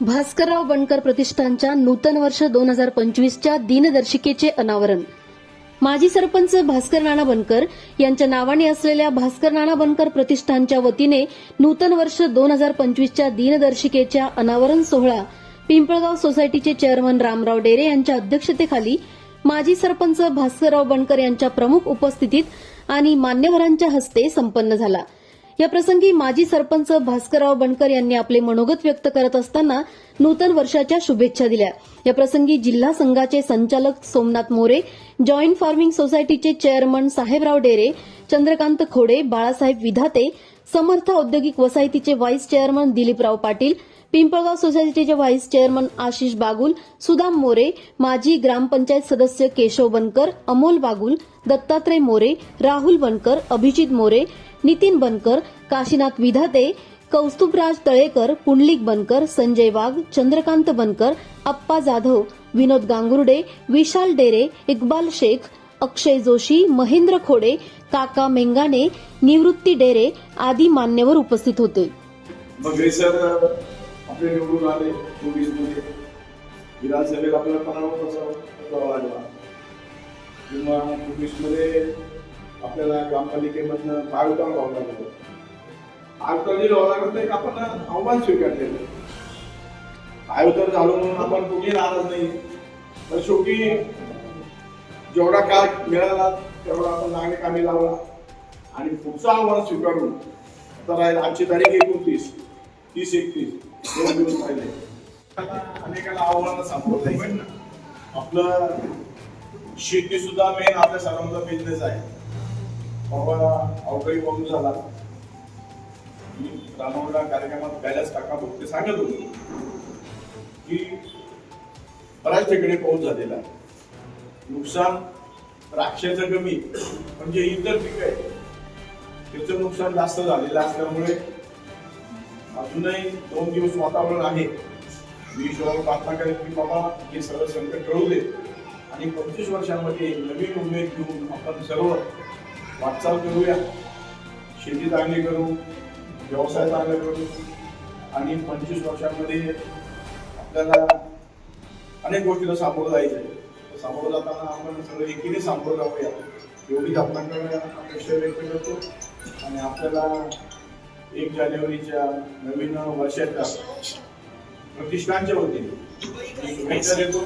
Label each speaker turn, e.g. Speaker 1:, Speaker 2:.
Speaker 1: भास्करराव बनकर प्रतिष्ठानच्या नूतन वर्ष दोन हजार पंचवीसच्या दिनदर्शिकेचे अनावरण. माजी सरपंच भास्कर नाना बनकर यांच्या नावाने असलेल्या भास्कर नाना बनकर प्रतिष्ठानच्या वतीने नूतन वर्ष दोन हजार पंचवीसच्या दिनदर्शिकेच्या अनावरण सोहळा पिंपळगाव सोसायटीचे चेअरमन रामराव डेरे यांच्या अध्यक्षतेखाली माजी सरपंच भास्करराव बनकर यांच्या प्रमुख उपस्थितीत आणि मान्यवरांच्या हस्ते संपन्न झाला. या प्रसंगी माजी सरपंच भास्करराव बनकर यांनी आपले मनोगत व्यक्त करत असताना नूतन वर्षाच्या शुभेच्छा दिल्या. या प्रसंगी जिल्हा संघाचे संचालक सोमनाथ मोरे जॉईंट फार्मिंग सोसायटीचे चेअरमन साहेबराव डेरे चंद्रकांत खोडे बाळासाहेब विधाते समर्थ औद्योगिक वसाहतीचे व्हाईस चेअरमन दिलीपराव पाटील पिंपळगाव सोसायटीचे व्हाईस चेअरमन आशिष बागुल सुदाम मोरे माजी ग्रामपंचायत सदस्य केशव बनकर अमोल बागुल दत्तात्रय मोरे राहुल बनकर अभिजित मोरे नितीन बनकर काशीनाथ विधाते कौस्तुभराज तळेकर पुंडलिक बनकर संजय वाघ चंद्रकांत बनकर अप्पा जाधव विनोद गांगुर्डे विशाल डेरे इक्बाल शेख अक्षय जोशी महेंद्र खोडे काका मेंगाणे निवृत्ती डेरे आदी मान्यवर उपस्थित होते.
Speaker 2: आपले निवडून आले चोवीसमध्ये विधानसभेत आपल्याला पराभव किंवा चोवीसमध्ये आपल्याला ग्रामपालिकेमधनं महावितरण व्हावं लागलं महावितरण व्हावं लागलं तर एक आपण? आव्हान स्वीकारलेलं महावितरण झालो म्हणून आपण कुठे राहणार नाही. तर शेवटी जेवढा काळ मिळाला तेवढा आपण नागरिक आम्ही लावला. आणि पुढचं आव्हान स्वीकारून तर आजची तारीख एकोणतीस तीस एकतीस दोन दिवस राहिले. अनेकाला आव्हानं सामोरं ना आपलं शेती सुद्धा मेन आपल्या सर्वांचा बिझनेस आहे. परवा अवकाळी पाऊस झाला. मी रामवडा कार्यक्रमात कैलास काका भोगते सांगत होते. की बऱ्याच ठिकाणी पाऊस झालेला आहे. नुकसान द्राक्षाचं कमी म्हणजे इतर पीक आहे त्याचं नुकसान जास्त झालेलं असल्यामुळे अजूनही दोन दिवस वातावरण आहे. मी ईश्वरावर प्रार्थना करेन की बाबा हे सगळं संकट टळू दे. आणि पंचवीस वर्षामध्ये नवीन उमेद घेऊन आपण सर्व वाटचाल करूया. शेती चांगली करू व्यवसाय चांगला करू. आणि पंचवीस वर्षामध्ये आपल्याला अनेक गोष्टीला सामोरं जायचं आहे सामोरं जाताना आपण सगळं एकीने सामोरं जाऊया. एवढीच आपल्याकडे अपेक्षा व्यक्त करतो. आणि आपल्याला एक जानेवारीच्या नवीन वर्षाच्या प्रतिष्ठानच्या वतीने शुभेच्छा देतो.